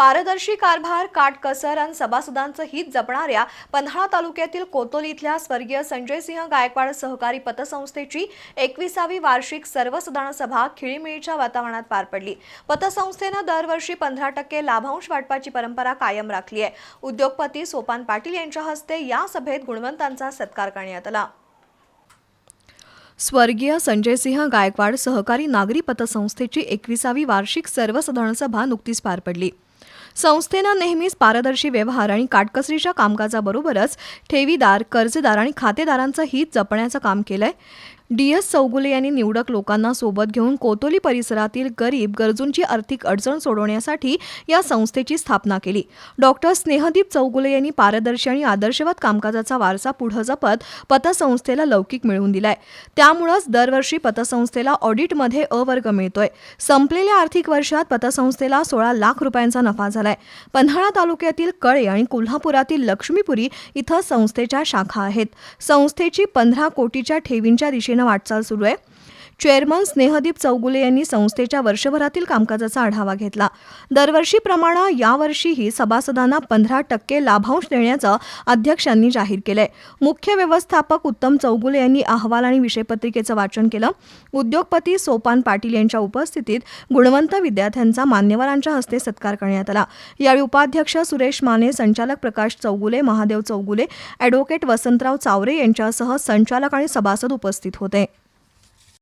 पारदर्शी कारभार काटकसर आणि सभासदांचं हित जपणाऱ्या पन्हाळा तालुक्यातील कोतोल इथल्या स्वर्गीय संजय सिंह गायकवाड सहकारी पतसंस्थेची एकविसावी वार्षिक सर्वसाधारण सभा खिळीमिळीच्या वातावरणात पार पडली. पतसंस्थेनं दरवर्षी पंधरा टक्के लाभांश वाटपाची परंपरा कायम राखली आहे. उद्योगपती सोपान पाटील यांच्या हस्ते या सभेत गुणवंतांचा सत्कार करण्यात आला. स्वर्गीय संजयसिंह गायकवाड सहकारी नागरी पतसंस्थेची एकविसावी वार्षिक सर्वसाधारण सभा नुकतीच पार पडली. संस्थेनं नेहमीच पारदर्शी व्यवहार आणि काटकसरीच्या कामकाजाबरोबरच ठेवीदार कर्जदार आणि खातेदारांचं हित जपण्याचं काम केलंय. डी एस चौगुले यांनी निवडक लोकांना सोबत घेऊन कोतोली परिसरातील गरीब गरजूंची आर्थिक अडचण सोडवण्यासाठी या संस्थेची स्थापना केली. डॉक्टर स्नेहदीप चौगुले यांनी पारदर्शी आणि आदर्शवत कामकाजाचा वारसा पुढं जपत पतसंस्थेला लौकिक मिळवून दिलाय. त्यामुळंच दरवर्षी पतसंस्थेला ऑडिटमध्ये अवर्ग मिळतोय. संपलेल्या आर्थिक वर्षात पतसंस्थेला सोळा लाख रुपयांचा नफा झालाय. पन्हाळा तालुक्यातील कळे आणि कोल्हापुरातील लक्ष्मीपुरी इथं संस्थेच्या शाखा आहेत. संस्थेची पंधरा कोटीच्या ठेवींच्या दिशेने वाटचाल सुरू आहे. चेअरमन स्नेहदीप चौगुले यांनी संस्थेच्या वर्षभरातील कामकाजाचा आढावा घेतला. दरवर्षीप्रमाणे यावर्षीही सभासदांना पंधरा टक्के लाभांश देण्याचं अध्यक्षांनी जाहीर केलंय. मुख्य व्यवस्थापक उत्तम चौगुले यांनी अहवाल आणि विषयपत्रिकेचं वाचन केलं. उद्योगपती सोपान पाटील यांच्या उपस्थितीत गुणवंत विद्यार्थ्यांचा मान्यवरांच्या हस्ते सत्कार करण्यात आला. यावेळी उपाध्यक्ष सुरेश माने संचालक प्रकाश चौगुले महादेव चौगुले ॲडव्होकेट वसंतराव चावरे यांच्यासह संचालक आणि सभासद उपस्थित होते.